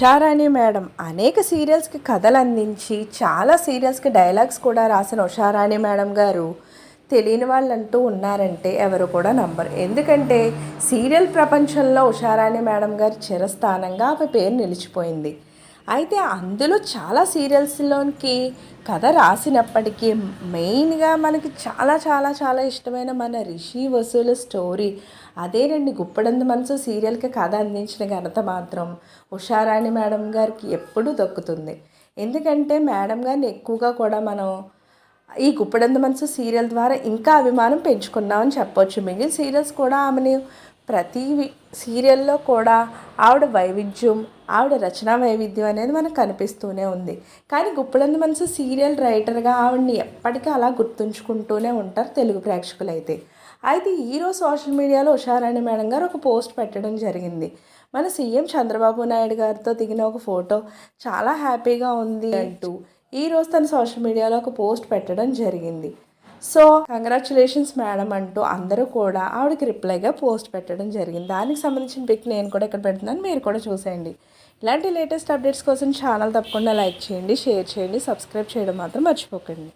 Usharani madam అనేక సీరియల్స్కి కథలు అందించి చాలా సీరియల్స్కి డైలాగ్స్ కూడా రాసిన ఉషారాణి మేడం గారు తెలియని వాళ్ళంటూ ఉన్నారంటే ఎవరు కూడా నమ్మరు ఎందుకంటే సీరియల్ ప్రపంచంలో ఉషారాణి మేడం గారి చిరస్థానంగా ఆమె పేరు నిలిచిపోయింది. అయితే అందులో చాలా సీరియల్స్లోనికి కథ రాసినప్పటికీ మెయిన్గా మనకి చాలా చాలా చాలా ఇష్టమైన మన రిషి వసూల స్టోరీ అదేనండి గుప్పడందు మనసు సీరియల్కి కథ అందించిన ఘనత మాత్రం ఉషారాణి మేడం గారికి ఎప్పుడూ దక్కుతుంది. ఎందుకంటే మేడం గారిని ఎక్కువగా కూడా మనం ఈ గుప్పడంద మనసు సీరియల్ ద్వారా ఇంకా అభిమానం పెంచుకున్నామని చెప్పొచ్చు. మిగిలిన సీరియల్స్ కూడా ఆమెని ప్రతి సీరియల్లో కూడా ఆవిడ వైవిధ్యం ఆవిడ రచనా వైవిధ్యం అనేది మనకు కనిపిస్తూనే ఉంది. కానీ గుప్పడందు మనసు సీరియల్ రైటర్గా ఆవిడని ఎప్పటికీ అలా గుర్తుంచుకుంటూనే ఉంటారు తెలుగు ప్రేక్షకులు అయితే అయితే ఈరోజు సోషల్ మీడియాలో ఉషారాణి మేడం గారు ఒక పోస్ట్ పెట్టడం జరిగింది. మన సీఎం చంద్రబాబు నాయుడు గారితో దిగిన ఒక ఫోటో చాలా హ్యాపీగా ఉంది అంటూ ఈ రోజు తన సోషల్ మీడియాలో ఒక పోస్ట్ పెట్టడం జరిగింది. సో కంగ్రాచులేషన్స్ మేడం అంటూ అందరూ కూడా ఆవిడకి రిప్లైగా పోస్ట్ పెట్టడం జరిగింది. దానికి సంబంధించిన పిక్ నేను కూడా ఇక్కడ పెడుతున్నాను. మీరు కూడా చూసేయండి. ఇలాంటి లేటెస్ట్ అప్డేట్స్ కోసం ఛానల్ తప్పకుండా లైక్ చేయండి షేర్ చేయండి సబ్స్క్రైబ్ చేయడం మాత్రం మర్చిపోకండి.